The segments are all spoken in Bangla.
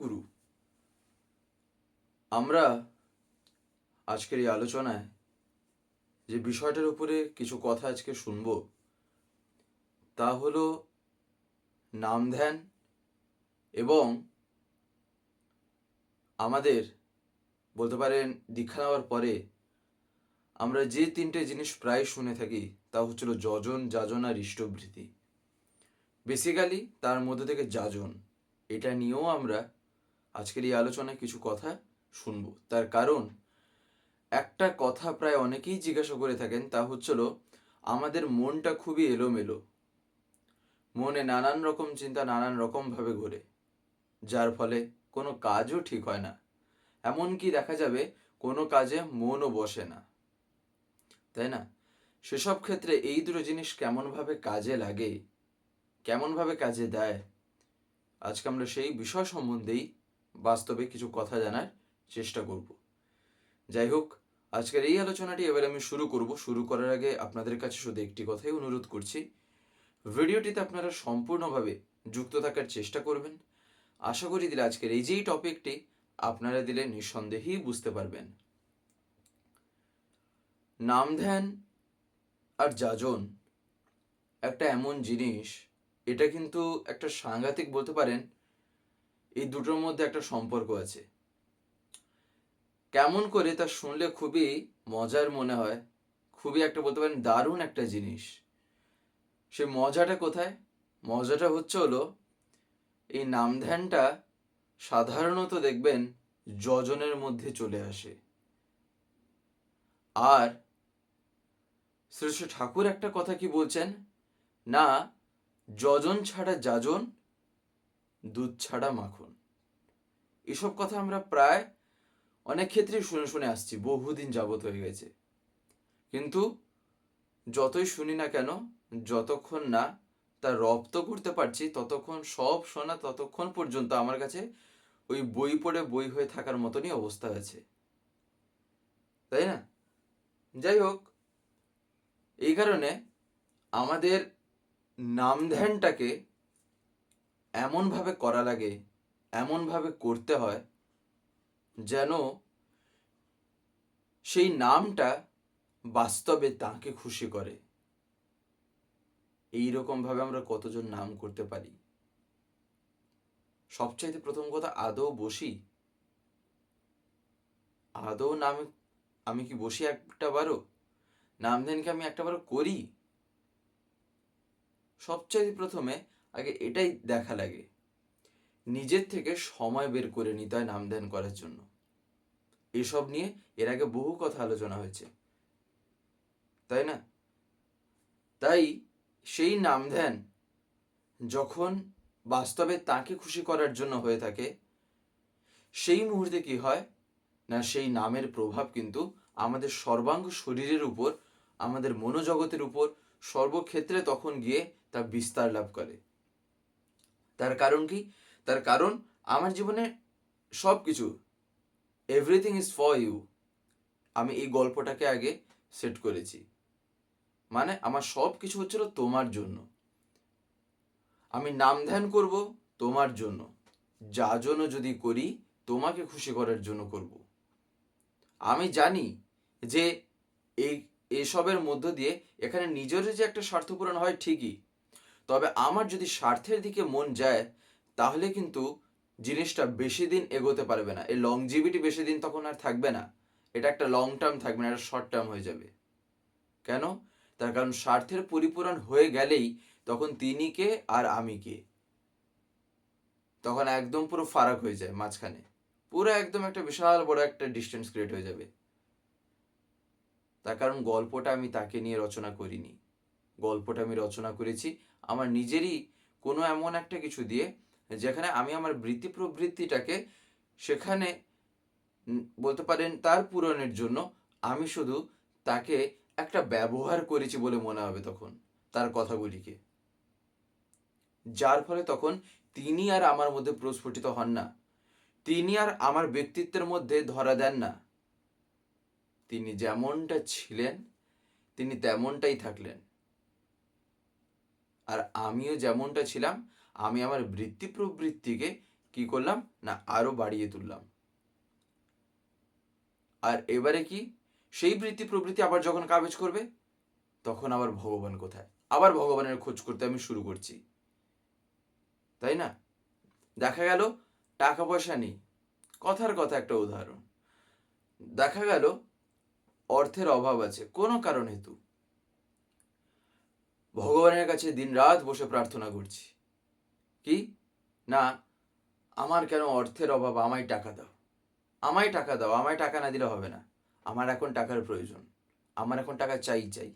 গুরু। আমরা আজকের এই আলোচনায় যে বিষয়টার উপরে কিছু কথা আজকে শুনব, তা হলো নাম ধ্যান এবং আমাদের বলতে পারেন দীক্ষা নেওয়ার পরে আমরা যে তিনটে জিনিস প্রায় শুনে থাকি, তা হচ্ছিল যজন, যাজন আর ইষ্টবৃত্তি। বেসিক্যালি তার মধ্যে থেকে যাজন, এটা নিয়েও আমরা আজকের এই আলোচনায় কিছু কথা শুনব। তার কারণ, একটা কথা প্রায় অনেকেই জিজ্ঞাসা করে থাকেন, তা হচ্ছিল, আমাদের মনটা খুবই এলোমেলো। মনে নানান রকম চিন্তা নানান রকমভাবে ঘোরে। যার ফলে কোনো কাজও ঠিক হয় না। এমনকি দেখা যাবে, কোনো কাজে মনও বসে না। তাই না? সেসব ক্ষেত্রে এই দুটো জিনিস কেমনভাবে কাজে লাগে কেমনভাবে কাজে দেয়, আজকে আমরা সেই বিষয় সম্বন্ধেই বাস্তবে কিছু কথা জানার চেষ্টা করব। যাই হোক, আজকের এই আলোচনাটি এবার আমি শুরু করব। শুরু করার আগে আপনাদের কাছে শুধু একটি কথাই অনুরোধ করছি, ভিডিওটিতে আপনারা সম্পূর্ণভাবে যুক্ত থাকার চেষ্টা করবেন। আশা করি দিলে আজকের এই যেই টপিকটি আপনারা দিলে নিঃসন্দেহেই বুঝতে পারবেন। নাম ধ্যান আর যাজন একটা এমন জিনিস, এটা কিন্তু একটা সাংঘাতিক বলতে পারেন এই দুটোর মধ্যে একটা সম্পর্ক আছে। কেমন করে তা শুনলে খুবই মজার মনে হয়, খুবই একটা বলতে পারেন দারুণ একটা জিনিস। সে মজাটা কোথায়? মজাটা হচ্ছে হলো, এই নাম ধ্যানটা সাধারণত দেখবেন যজনের মধ্যে চলে আসে। আর শ্রী ঠাকুর একটা কথা কি বলছেন? না, যজন ছাড়া যাজন দুধ ছাড়া মাখন। এসব কথা আমরা প্রায় অনেক ক্ষেত্রেই শুনে শুনে আসছি, বহুদিন যাবত হয়ে গেছে। কিন্তু যতই শুনি না কেন, যতক্ষণ না তা রপ্ত করতে পারছি, ততক্ষণ সব শোনা ততক্ষণ পর্যন্ত আমার কাছে ওই বই পড়ে বই হয়ে থাকার মতনই অবস্থা আছে। তাই না? যাই হোক, এই কারণে আমাদের নাম ধ্যানটাকে এমনভাবে করা লাগে, এমনভাবে করতে হয় যেন সেই নামটা বাস্তবে তাকে খুশি করে। এই রকম ভাবে আমরা কতজন নাম করতে পারি? সবচাইতে প্রথম কথা, আদৌ বসি? আদৌ নাম আমি কি বসি একটা বারো নাম ধ্যানকে আমি একটা বারো করি? সবচাইতে প্রথমে আগে এটাই দেখা লাগে। নিজের থেকে সময় বের করে নিতে হয় নাম ধ্যান করার জন্য। এসব নিয়ে এর আগে বহু কথা আলোচনা হয়েছে। তাই না? তাই সেই নাম ধ্যান যখন বাস্তবে তাকে খুশি করার জন্য হয়ে থাকে, সেই মুহূর্তে কি হয়? না, সেই নামের প্রভাব কিন্তু আমাদের সর্বাঙ্গ শরীরের উপর, আমাদের মনোজগতের উপর সর্বক্ষেত্রে তখন গিয়ে তা বিস্তার লাভ করে। তার কারণ কি? তার কারণ আমার জীবনে সব কিছু এভরিথিং ইজ ফর ইউ আমি এই গল্পটাকে আগে সেট করেছি। মানে আমার সব কিছু হচ্ছিল তোমার জন্য। আমি নাম ধ্যান করব তোমার জন্য। যা জন্য যদি করি, তোমাকে খুশি করার জন্য করব। আমি জানি যে এই, এসবের মধ্য দিয়ে এখানে নিজের যে একটা স্বার্থ পূরণ হয় ঠিকই তবে আমার যদি স্বার্থের দিকে মন যায়, তাহলে কিন্তু জিনিসটা বেশি দিন এগোতে পারবে না। এই লংজিভিটি বেশি দিন তখন আর থাকবে না। এটা একটা লং টার্ম থাকবে না, এটা শর্ট টার্ম হয়ে যাবে। কেন? তার কারণ স্বার্থের পরিপূরণ হয়ে গেলেই তখন তিনি কে আর আমি কে? তখন একদম পুরো ফারাক হয়ে যায় মাঝখানে। পুরো একদম একটা বিশাল বড় একটা ডিস্টেন্স ক্রিয়েট হয়ে যাবে। তার কারণ গল্পটা আমি তাকে নিয়ে রচনা করিনি। গল্পটা আমি রচনা করেছি আমার নিজেরই কোনো এমন একটা কিছু দিয়ে, যেখানে আমি আমার বৃত্তি প্রবৃত্তিটাকে সেখানে বলতে পারেন তার পূরণের জন্য আমি শুধু তাকে একটা ব্যবহার করেছি বলে মনে হবে তখন তার কথাগুলিকে। যার ফলে তখন তিনি আর আমার মধ্যে প্রস্ফুটিত হন না। তিনি আর আমার ব্যক্তিত্বের মধ্যে ধরা দেন না। তিনি যেমনটা ছিলেন, তিনি তেমনটাই থাকলেন। আর আমিও যেমনটা ছিলাম, আমি আমার বৃত্তি প্রবৃত্তিকে কি করলাম না আরও বাড়িয়ে তুললাম। আর এবারে কি? সেই বৃত্তি প্রবৃত্তি আবার যখন কাবেজ করবে, তখন আবার ভগবান কোথায়? আবার ভগবানের খোঁজ করতে আমি শুরু করছি। তাই না? দেখা গেল টাকা পয়সা নেই। কথার কথা একটা উদাহরণ। দেখা গেল অর্থের অভাব আছে। কোনো কারণ হেতু ভগবানের কাছে দিনরাত বসে প্রার্থনা করছি। কি? না, আমার কেন অর্থের অভাব? আমায় টাকা দাও। আমায় টাকা দাও। আমায় টাকা না দিলে হবে না। আমার এখন টাকার প্রয়োজন। আমার এখন টাকা চাই চাই।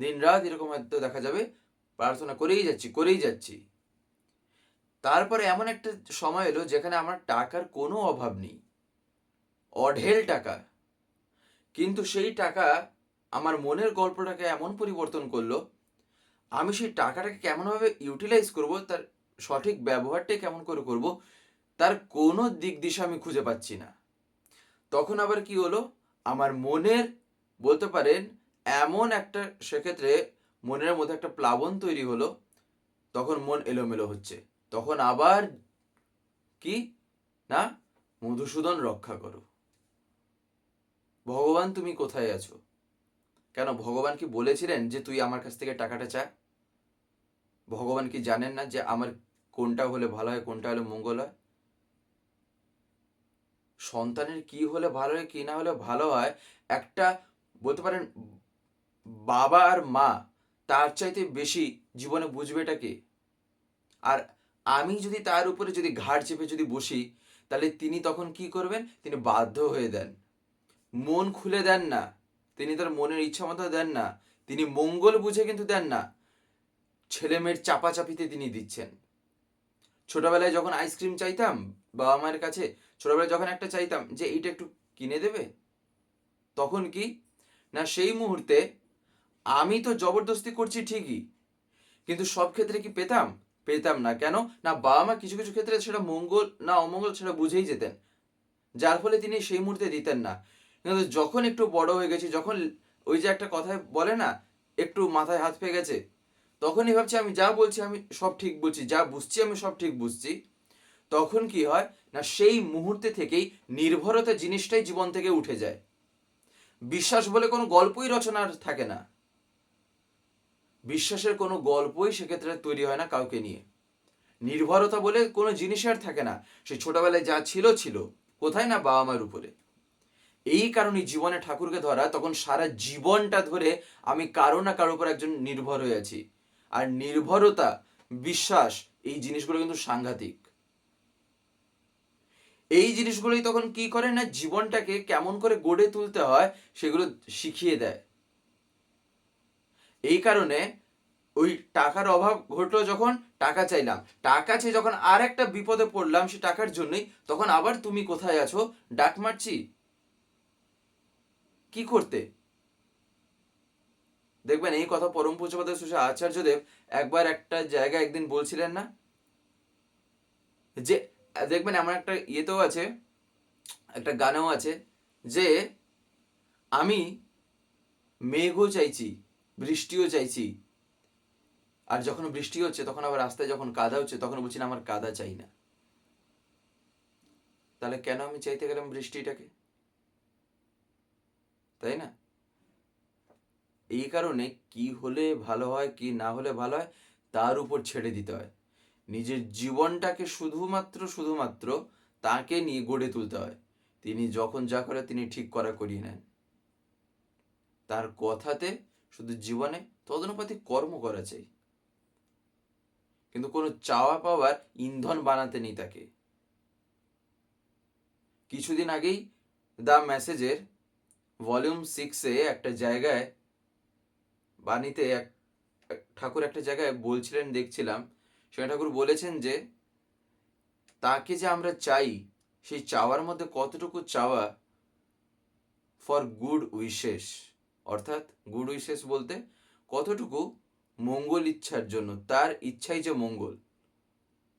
দিন রাত এরকম হয়তো দেখা যাবে, প্রার্থনা করেই যাচ্ছি করেই যাচ্ছি। তারপরে এমন একটা সময় এলো যেখানে আমার টাকার কোনো অভাব নেই। অঢেল টাকা। কিন্তু সেই টাকা আমার মনের গল্পটাকে এমন পরিবর্তন করল, আমি সেই টাকাটাকে কেমনভাবে ইউটিলাইজ করব, তার সঠিক ব্যবহারটাই কেমন করে করব, তার কোনো দিক দিশা আমি খুঁজে পাচ্ছি না। তখন আবার কি হলো, আমার মনের, বলতে পারেন, এমন একটা সেক্ষেত্রে মনের মধ্যে একটা প্লাবন তৈরি হলো, তখন মন এলোমেলো হচ্ছে। তখন আবার কি? না, মধুসূদন রক্ষা করো। ভগবান তুমি কোথায় আছো? কেন? ভগবান কি বলেছিলেন যে তুই আমার কাছ থেকে টাকাটা চা? ভগবান কি জানেন না যে আমার কোনটা হলে ভালো হয়, কোনটা হলে মঙ্গল হয়? সন্তানের কি হলে ভালো হয়, কি না হলে ভালো হয়, একটা বলতে পারেন বাবা আর মা, তার চাইতে বেশি জীবনে বুঝবে এটা কে? আর আমি যদি তার উপরে যদি ঘাড় চেপে যদি বসি, তাহলে তিনি তখন কি করবেন? তিনি বাধ্য হয়ে দেন। মন খুলে দেন না। তিনি তার মনের ইচ্ছা মতো দেন না। তিনি মঙ্গল বুঝে কিন্তু দেন না। ছেলে মেয়ের চাপাচাপিতে তিনি দিচ্ছেন। ছোটবেলায় যখন আইসক্রিম চাইতাম, বাবা মায়ের কাছে, ছোটবেলায় যখন একটা চাইতাম যে এইটা একটু কিনে দেবে, তখন কি? না, সেই মুহূর্তে আমি তো জবরদস্তি করছি ঠিকই, কিন্তু সব ক্ষেত্রে কি পেতাম? পেতাম না। কেন? না, বাবা মা কিছু কিছু ক্ষেত্রে সেটা মঙ্গল না অমঙ্গল সেটা বুঝেই যেতেন। যার ফলে তিনি সেই মুহূর্তে দিতেন না। কিন্তু যখন একটু বড় হয়ে গেছি, যখন ওই যে একটা কথায় বলে না, একটু মাথায় হাত পেয়ে গেছে, তখনই ভাবছি আমি যা বলছি আমি সব ঠিক বলছি যা বুঝছি আমি সব ঠিক বুঝছি। তখন কি হয় না, সেই মুহূর্তে থেকেই নির্ভরতা জিনিসটাই জীবন থেকে উঠে যায়। বিশ্বাস বলে কোনো গল্পই রচনার থাকে না। বিশ্বাসের কোনো গল্পই সেক্ষেত্রে তৈরি হয় না কাউকে নিয়ে। নির্ভরতা বলে কোনো জিনিস আর থাকে না। সে ছোটবেলায় যা ছিল ছিল। কোথায় না বাবা মার উপরে। এই কারণে জীবনে ঠাকুরকে ধরা, তখন সারা জীবনটা ধরে আমি কারও না কারও উপর একজন নির্ভর হয়ে আছি। আর নির্ভরতা, বিশ্বাস, এই জিনিসগুলো কিন্তু সাংঘাতিক। এই জিনিসগুলোই তখন কি করে না, জীবনটাকে কেমন করে গড়ে তুলতে হয়, সেগুলো শিখিয়ে দেয়। এই কারণে ওই টাকার অভাব ঘটলো যখন টাকা চাইলাম। টাকা চেয়ে যখন আর একটা বিপদে পড়লাম সে টাকার জন্যই, তখন আবার তুমি কোথায় আছো? ডাক মারছি? কি করতে? দেখবেন এই কথা পরম পূজ্যপাদ সুশা আচার্যদেব একবার একটা জায়গায় একদিন বলছিলেন না? যে, দেখবেন এমন একটা ইয়েতেও আছে, একটা গানেও আছে, যে, আমি মেঘও চাইছি, বৃষ্টিও চাইছি, আর যখন বৃষ্টি হচ্ছে, তখন আবার রাস্তায় যখন কাদা হচ্ছে, তখন বলছি না, আমার কাদা চাই না। তাহলে কেন আমি চাইতে গেলাম বৃষ্টিটাকে? তাই না? এই কারণে কি হলে ভালো হয়, কি না হলে ভালো হয়, তার উপর ছেড়ে দিতে হয়। নিজের জীবনটাকে শুধুমাত্র শুধুমাত্র তাকে নিয়ে গড়ে তুলতে হয়। তিনি যখন যা করে তিনি ঠিক করা করিয়ে নেন। তার কথাতে শুধু জীবনে তদনুপাতিক কর্ম করা চাই। কিন্তু কোনো চাওয়া পাওয়ার ইন্ধন বানাতে নেই তাকে। কিছুদিন আগেই দ্য মেসেজের ভলিউম সিক্সে একটা জায়গায়, বাণীতে এক ঠাকুর একটা জায়গায় বলছিলেন, দেখছিলাম, সেখানে ঠাকুর বলেছেন যে, তাকে যে আমরা চাই, সেই চাওয়ার মধ্যে কতটুকু চাওয়া ফর গুড উইশেস অর্থাৎ গুড উইশেস বলতে কতটুকু মঙ্গল ইচ্ছার জন্য, তার ইচ্ছাই যে মঙ্গল,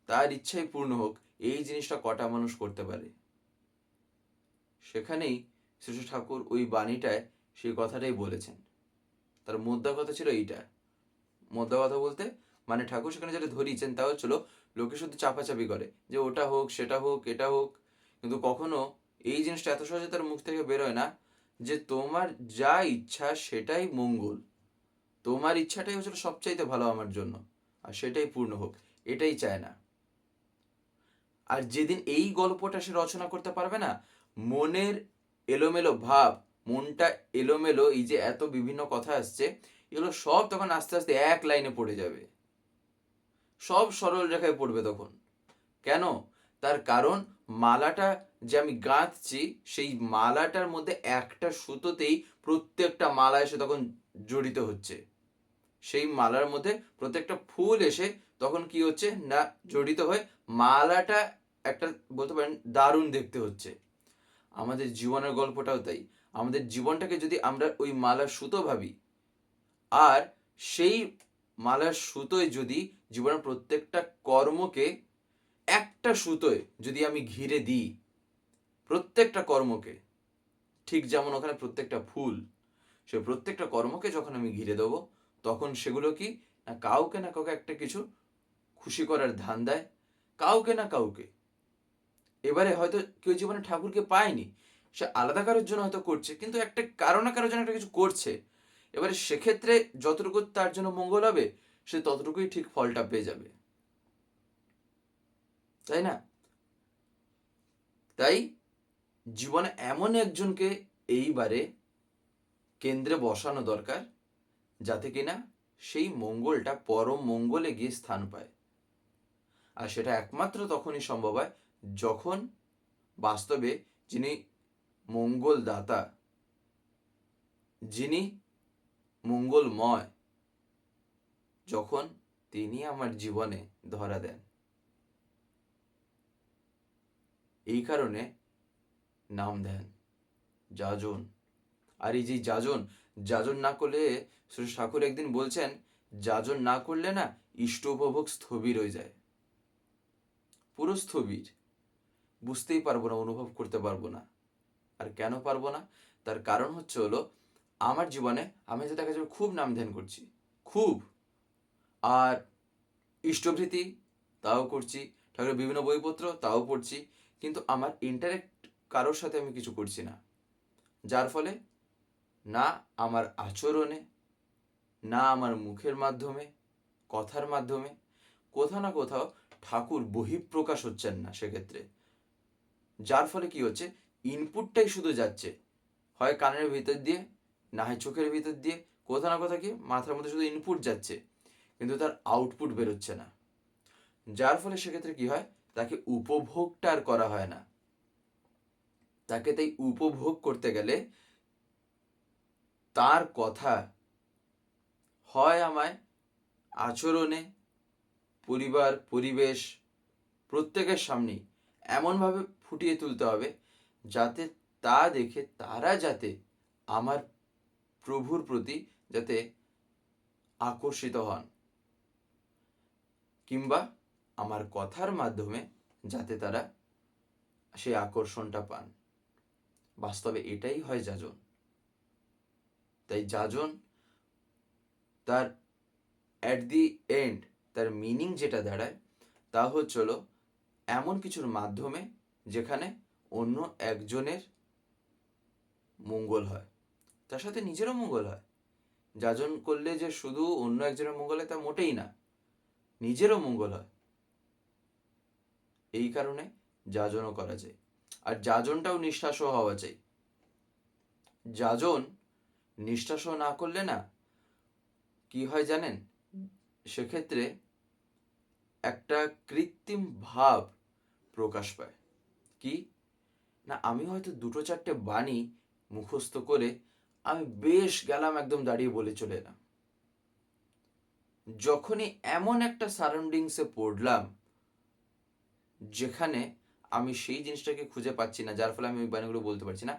তার ইচ্ছাই পূর্ণ হোক, এই জিনিসটা কটা মানুষ করতে পারে? সেখানেই শ্রী ঠাকুর ওই বাণীটায় সেই কথাটাই বলেছেন। তার মোদ্দা কথা ছিল এইটা। মোদ্দা কথা বলতে মানে ঠাকুর সেখানে যেটা ধরিয়েছেন তা হচ্ছিল লোকে শুধু চাপাচাপি করে যে ওটা হোক, সেটা হোক, এটা হোক। কিন্তু কখনো এই জিনিসটা এত সহজে তার মুখ থেকে বেরোয় না যে তোমার যা ইচ্ছা সেটাই মঙ্গল। তোমার ইচ্ছাটাই হচ্ছে সবচাইতে ভালো আমার জন্য, আর সেটাই পূর্ণ হোক, এটাই চায় না। আর যেদিন এই গল্পটা সে রচনা করতে পারবে না, মনের এলোমেলো ভাব, মনটা এলোমেলো, এই যে এত বিভিন্ন কথা আসছে, এগুলো সব তখন আস্তে আস্তে এক লাইনে পড়ে যাবে। সব সরল রেখায় পড়বে তখন। কেন? তার কারণ মালাটা যে আমি গাঁথছি, সেই মালাটার মধ্যে একটা সুতোতেই প্রত্যেকটা মালা এসে তখন জড়িত হচ্ছে। সেই মালার মধ্যে প্রত্যেকটা ফুল এসে তখন কি হচ্ছে? না, জড়িত হয়ে মালাটা একটা বলতে পারেন দারুণ দেখতে হচ্ছে। আমাদের জীবনের গল্পটাও তাই। আমাদের জীবনটাকে যদি আমরা ওই মালার সুতো ভাবি, আর সেই মালার সুতোয় যদি জীবনের প্রত্যেকটা কর্মকে একটা সুতোয় যদি আমি ঘিরে দিই, প্রত্যেকটা কর্মকে, ঠিক যেমন ওখানে প্রত্যেকটা ফুল, সে প্রত্যেকটা কর্মকে যখন আমি ঘিরে দেবো, তখন সেগুলো কি না কাউকে না কাউকে একটা কিছু খুশি করার ধান দেয়, কাউকে না কাউকে। এবারে হয়তো কেউ জীবনে ঠাকুরকে পায়নি, সে আলাদা কারোর জন্য হয়তো করছে, কিন্তু একটা কারও না কারোর জন্য একটা কিছু করছে। এবারে সেক্ষেত্রে যতটুকু তার জন্য মঙ্গল হবে, সে ততটুকুই ঠিক ফলটা পেয়ে যাবে। তাই না? তাই জীবনে এমন একজনকে এইবারে কেন্দ্রে বসানো দরকার, যাতে কিনা সেই মঙ্গলটা পরম মঙ্গলে গিয়ে স্থান পায়। আর সেটা একমাত্র তখনই সম্ভব হয় যখন বাস্তবে যিনি মঙ্গলদাতা, যিনি মঙ্গলময়, যখন তিনি আমার জীবনে ধরা দেন। এই কারণে নাম দেন যাজন। আর এই যে যাজন যাজন না করলে ঠাকুর একদিন বলছেন, যাজন না করলে না ইষ্ট উপভোগ স্থবির হয়ে যায়। পুরো স্থবির। বুঝতেই পারব না, অনুভব করতে পারব না। আর কেন পারব না? তার কারণ হচ্ছে হলো, আমার জীবনে আমি তো দেখা যাবে খুব নাম ধ্যান করছি, খুব। আর ইষ্টভৃতি তাও করছি, ঠাকুরের বিভিন্ন বইপত্র তাও পড়ছি, কিন্তু আমার ইন্টারেক্ট কারোর সাথে আমি কিছু করছি না। যার ফলে না আমার আচরণে, না আমার মুখের মাধ্যমে, কথার মাধ্যমে, কোথাও না কোথাও ঠাকুর বহিঃপ্রকাশ হচ্ছেন না সেক্ষেত্রে। যার ফলে কি হচ্ছে? ইনপুটটাই শুধু যাচ্ছে। হয় কানের ভিতর দিয়ে, না হয় চোখের ভিতর দিয়ে কোথাও না কোথাও কি মাথার মধ্যে শুধু ইনপুট যাচ্ছে। কিন্তু তার আউটপুট বেরোচ্ছে না। যার ফলে সেক্ষেত্রে কি হয়? তাকে উপভোগটা আর করা হয় না। তাকে তাই উপভোগ করতে গেলে তার কথা হয় আমায় আচরণে, পরিবার, পরিবেশ, প্রত্যেকের সামনেই। এমনভাবে ফুটিয়ে তুলতে হবে যাতে তা দেখে তারা যাতে আমার প্রভুর প্রতি যাতে আকর্ষিত হন কিংবা আমার কথার মাধ্যমে যাতে তারা সেই আকর্ষণটা পান। বাস্তবে এটাই হয় যাজন। তাই যাজন তার অ্যাট দি এন্ড তার মিনিং যেটা দাঁড়ায় তা হচ্ছিল এমন কিছুর মাধ্যমে যেখানে অন্য একজনের মঙ্গল হয়। তার সাথে নিজেরও মঙ্গল হয়। যাজন করলে যে শুধু অন্য একজনের মঙ্গল হয় তা মোটেই না, নিজেরও মঙ্গল হয়। এই কারণে যাজনও করা যায়। আর যাজনটাও নিষ্ঠাসহ হওয়া চাই। যাজন নিষ্ঠাসহ না করলে না কি হয় জানেন? সেক্ষেত্রে একটা কৃত্রিম ভাব প্রকাশ পায়। কি? না, আমি হয়তো দুটো চারটে বাণী মুখস্থ করে আমি বেশ গেলাম একদম দাঁড়িয়ে বলে চলে এলাম। যখনই এমন একটা সারাউন্ডিংসে পড়লাম, যেখানে আমি সেই জিনিসটাকে খুঁজে পাচ্ছি না, যার ফলে আমি ওই বাণীগুলো বলতে পারছি না,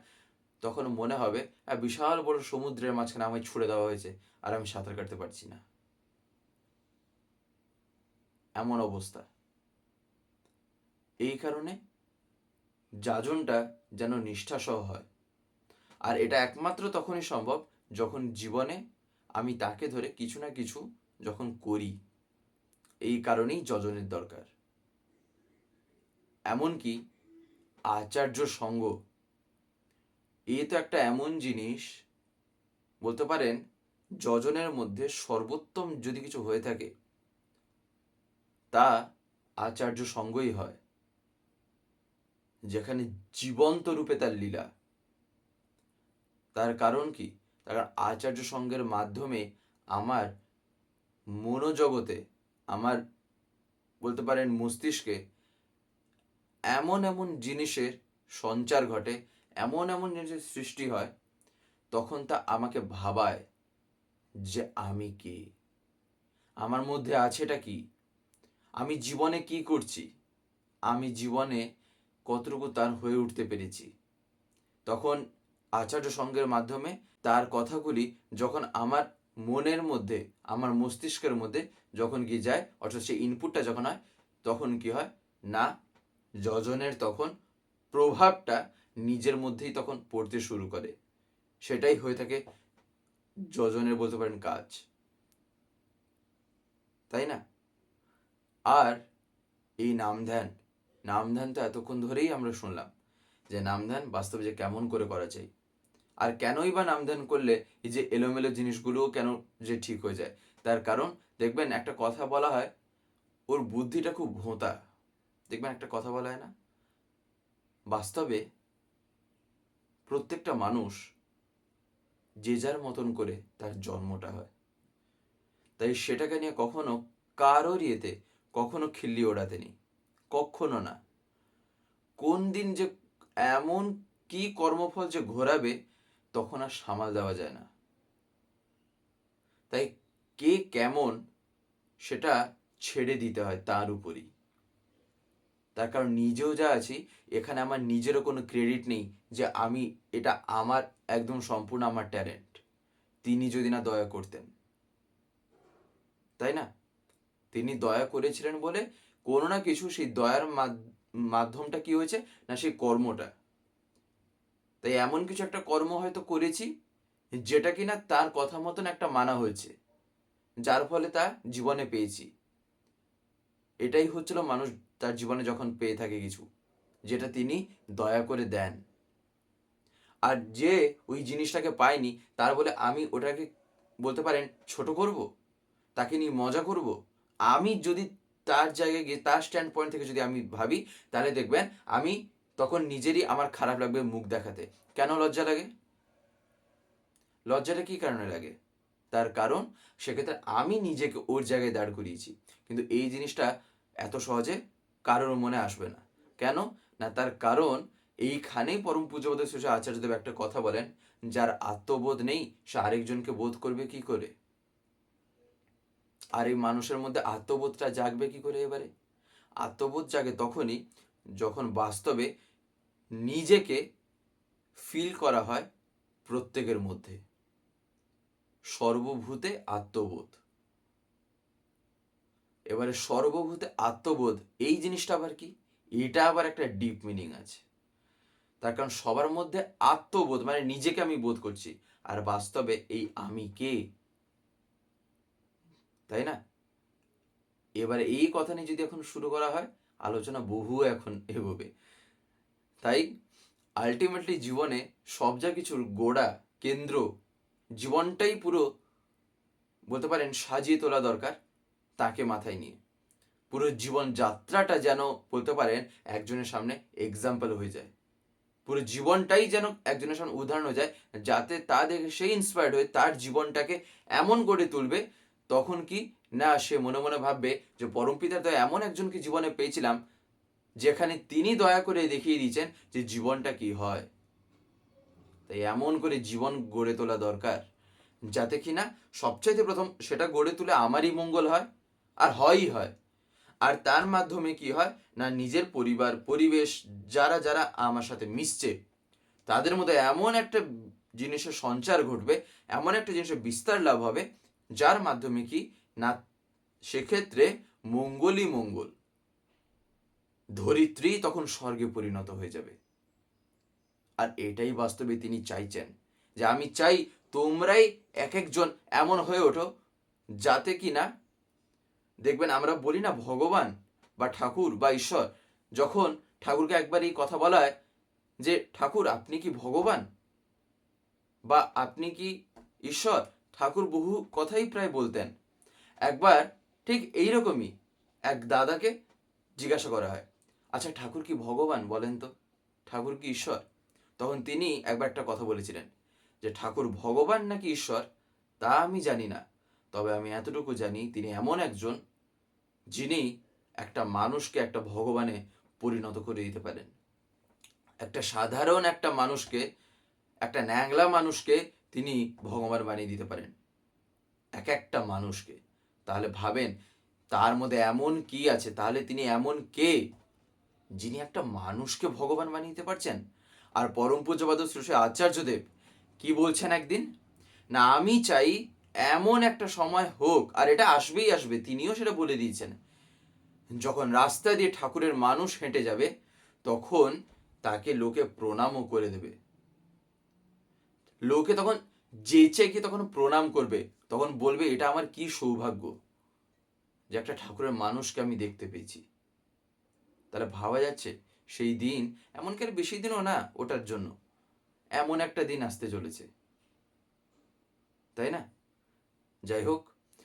তখন মনে হবে বিশাল বড় সমুদ্রের মাঝখানে আমায় ছুড়ে দেওয়া হয়েছে, আর আমি সাঁতার কাটতে পারছি না। এমন অবস্থা। এই কারণে যাজনটা যেন নিষ্ঠাসহ হয়। আর এটা একমাত্র তখনই সম্ভব যখন জীবনে আমি তাকে ধরে কিছু না কিছু যখন করি। এই কারণেই যজনের দরকার। এমনকি আচার্য সঙ্গ, এ তো একটা এমন জিনিস, বলতে পারেন যজনের মধ্যে সর্বোত্তম যদি কিছু হয়ে থাকে, তা আচার্য সঙ্গই হয়। যেখানে জীবন্ত রূপে তার লীলা। তার কারণ কি? তার আচার্য সঙ্গের মাধ্যমে আমার মনোজগতে, আমার বলতে পারেন মস্তিষ্কে এমন এমন জিনিসের সঞ্চার ঘটে, এমন এমন জিনিসের সৃষ্টি হয়, তখন তা আমাকে ভাবায় যে আমি কে? আমার মধ্যে আছেটা কি? আমি জীবনে কি করছি? আমি জীবনে কতটুকু তার হয়ে উঠতে পেরেছি। তখন আচার্য সঙ্গের মাধ্যমে তার কথাগুলি যখন আমার মনের মধ্যে, আমার মস্তিষ্কের মধ্যে যখন গিয়ে যায়, অর্থাৎ সেই ইনপুটটা যখন হয়, তখন কি হয়? না, যজনের তখন প্রভাবটা নিজের মধ্যেই তখন পড়তে শুরু করে। সেটাই হয়ে থাকে যজনের বলতে পারেন কাজ। তাই না? আর এই নাম ধ্যান নাম ধ্যান তো এতক্ষণ ধরেই আমরা শুনলাম যে নাম ধ্যান বাস্তবে যে কেমন করে করা যায়। আর কেনই বা নাম ধ্যান করলে এই যে এলোমেলো জিনিসগুলোও কেন যে ঠিক হয়ে যায়? তার কারণ দেখবেন একটা কথা বলা হয়, ওর বুদ্ধিটা খুব ভোঁতা। দেখবেন একটা কথা বলা হয় না? বাস্তবে প্রত্যেকটা মানুষ যে যার মতন করে তার জন্মটা হয়। তাই সেটাকে নিয়ে কখনো কারোর ইয়েতে, কখনো খিল্লি ওড়াতে নেই। কখনো না। কোন দিন যে এমন কি কর্মফল যে ঘোরাবে, তখন আর সামাল দেওয়া যায় না। তাই কে কেমন সেটা ছেড়ে দিতে হয় তার উপরই। তার কারণ নিজেও যা আছি, এখানে আমার নিজেরও কোনো ক্রেডিট নেই যে আমি এটা আমার একদম সম্পূর্ণ আমার ট্যালেন্ট তিনি যদি না দয়া করতেন। তাই না? তিনি দয়া করেছিলেন বলে কোনো না কিছু সেই দয়ার মাধ- মাধ্যমটা কি হয়েছে? না সেই কর্মটা। তাই এমন কিছু একটা কর্ম হয়তো করেছি, যেটা কিনা তার কথা মতন একটা মানা হয়েছে, যার ফলে তা জীবনে পেয়েছি। এটাই হচ্ছিল মানুষ তার জীবনে যখন পেয়ে থাকে কিছু, যেটা তিনি দয়া করে দেন। আর যে ওই জিনিসটাকে পায়নি, তার বলে আমি ওটাকে বলতে পারেন ছোট করব? তাকে নিয়ে মজা করব? আমি যদি তার জায়গায় গিয়ে, তার স্ট্যান্ড পয়েন্ট থেকে যদি আমি ভাবি, তাহলে দেখবেন আমি তখন নিজেরই আমার খারাপ লাগবে মুখ দেখাতে। কেন লজ্জা লাগে? লজ্জাটা কি কারণে লাগে? তার কারণ সেক্ষেত্রে আমি নিজেকে ওর জায়গায় দাঁড় করিয়েছি। কিন্তু এই জিনিসটা এত সহজে কারোর মনে আসবে না। কেন? না, তার কারণ এইখানেই পরম পূজ্যবোধ শেষে আচার্যদেব একটা কথা বলেন, যার আত্মবোধ নেই, সে আরেকজনকে বোধ করবে কি করে? আর এই মানুষের মধ্যে আত্মবোধটা জাগবে কি করে এবারে? আত্মবোধ জাগে তখনই যখন বাস্তবে নিজেকে ফিল করা হয় প্রত্যেকের মধ্যে। সর্বভূতে আত্মবোধ। এবারে সর্বভূতে আত্মবোধ, এই জিনিসটা আবার কি? এটা আবার একটা ডিপ মিনিং আছে। তার কারণ সবার মধ্যে আত্মবোধ মানে নিজেকে আমি বোধ করছি, আর বাস্তবে এই আমি কে? তাই না? এবারে এই কথা নিয়ে যদি এখন শুরু করা হয়, আলোচনা বহু এখন এগোবে। তাই আলটিমেটলি জীবনে সব যা কিছুর গোড়া, কেন্দ্র, জীবনটাই পুরো বলতে পারেন সাজিয়ে তোলা দরকার তাকে মাথায় নিয়ে। পুরো জীবন যাত্রাটা যেন বলতে পারেন একজনের সামনে এক্সাম্পল হয়ে যায়। পুরো জীবনটাই যেন একজনের সামনে উদাহরণ হয়ে যায়, যাতে তা দেখে সে ইন্সপায়ার্ড হয়ে তার জীবনটাকে এমন করে তুলবে তখন কি? না, সে মনে মনে ভাববে যে পরমপিতার দয়া এমন একজনকে জীবনে পেয়েছিলাম যেখানে তিনি দয়া করে দেখিয়ে দিয়েছেন যে জীবনটা কি হয়। তাই এমন করে জীবন গড়ে তোলা দরকার, যাতে কি না সবচাইতে প্রথম সেটা গড়ে তুলে আমারই মঙ্গল হয় আর হয়ই হয়। আর তার মাধ্যমে কি হয়? না, নিজের পরিবার, পরিবেশ, যারা যারা আমার সাথে মিশছে, তাদের মধ্যে এমন একটা জিনিসের সঞ্চার ঘটবে, এমন একটা জিনিসের বিস্তার লাভ হবে যার মাধ্যমে কি? না, সেক্ষেত্রে মঙ্গলই মঙ্গল। ধরিত্রী তখন স্বর্গে পরিণত হয়ে যাবে। আর এটাই বাস্তবে তিনি চাইছেন যে, আমি চাই তোমরাই এক একজন এমন হয়ে ওঠো যাতে কি না? দেখবেন আমরা বলি না ভগবান বা ঠাকুর বা ঈশ্বর, যখন ঠাকুরকে একবার এই কথা বলা হয় যে, ঠাকুর, আপনি কি ভগবান? বা আপনি কি ঈশ্বর? ঠাকুর বহু কথাই প্রায় বলতেন। একবার ঠিক এইরকমই এক দাদাকে জিজ্ঞাসা করা হয় আচ্ছা ঠাকুর কি ভগবান? বলেন তো, ঠাকুর কি ঈশ্বর? তখন তিনি একবার একটা কথা বলেছিলেন যে, ঠাকুর ভগবান নাকি ঈশ্বর? তা আমি জানি না, তবে আমি এতটুকু জানি তিনি এমন একজন যিনি একটা মানুষকে একটা ভগবানে পরিণত করে দিতে পারেন। একটা সাধারণ একটা মানুষকে, একটা ন্যাংলা মানুষকে তিনি ভগবান বানিয়ে দিতে পারেন। এক একটা মানুষকে। তাহলে ভাবেন, তার মধ্যে এমন কি আছে? তাহলে তিনি এমন কে? যিনি একটা মানুষকে ভগবান বানিয়ে দিতে পারছেন? আর পরম পূজ্যপাদ শ্রী শ্রী আচার্যদেব কি বলছেন একদিন? না, আমি চাই এমন একটা সময় হোক, আর এটা আসবেই আসবে, তিনিও সেটা বলে দিয়েছেন। যখন রাস্তা দিয়ে ঠাকুরের মানুষ হেঁটে যাবে, তখন তাকে লোকে প্রণামও করে দেবে। লোকে তখন যেচে কি তখন প্রণাম করবে, তখন বলবে, এটা আমার কি সৌভাগ্য যে একটা ঠাকুরের মানুষকে আমি দেখতে পেয়েছি? তাহলে ভাবা যাচ্ছে সেই দিন এমনকি আর বেশি দিনও না, ওটার জন্য। এমন একটা দিন আসতে চলেছে। তাই না? যাই হোক